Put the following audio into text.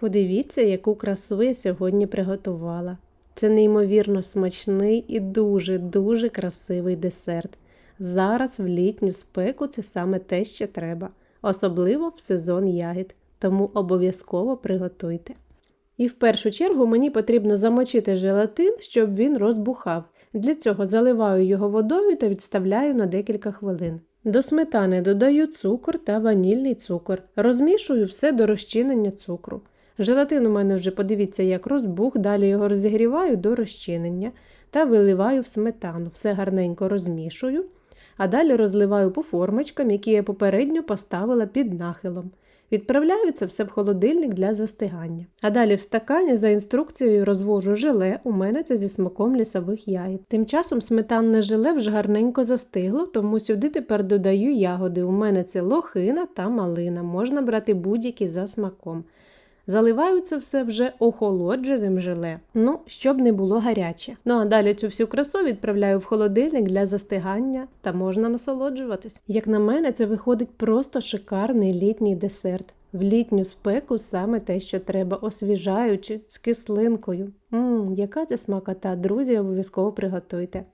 Подивіться, яку красу я сьогодні приготувала. Це неймовірно смачний і дуже-дуже красивий десерт. Зараз в літню спеку це саме те, що треба, особливо в сезон ягід, тому обов'язково приготуйте. І в першу чергу мені потрібно замочити желатин, щоб він розбухав. Для цього заливаю його водою та відставляю на декілька хвилин. До сметани додаю цукор та ванільний цукор. Розмішую все до розчинення цукру. Желатин у мене вже подивіться, як розбух, далі його розігріваю до розчинення та виливаю в сметану. Все гарненько розмішую, а далі розливаю по формочкам, які я попередньо поставила під нахилом. Відправляю це все в холодильник для застигання. А далі в стакані за інструкцією розвожу желе, у мене це зі смаком лісових ягід. Тим часом сметанне желе вже гарненько застигло, тому сюди тепер додаю ягоди. У мене це лохина та малина, можна брати будь-які за смаком. Заливаю це все вже охолодженим желе, ну, щоб не було гаряче. Ну а далі цю всю красу відправляю в холодильник для застигання та можна насолоджуватись. Як на мене, це виходить просто шикарний літній десерт. В літню спеку саме те, що треба, освіжаючи з кислинкою. Мм, яка це смакота, друзі, обов'язково приготуйте.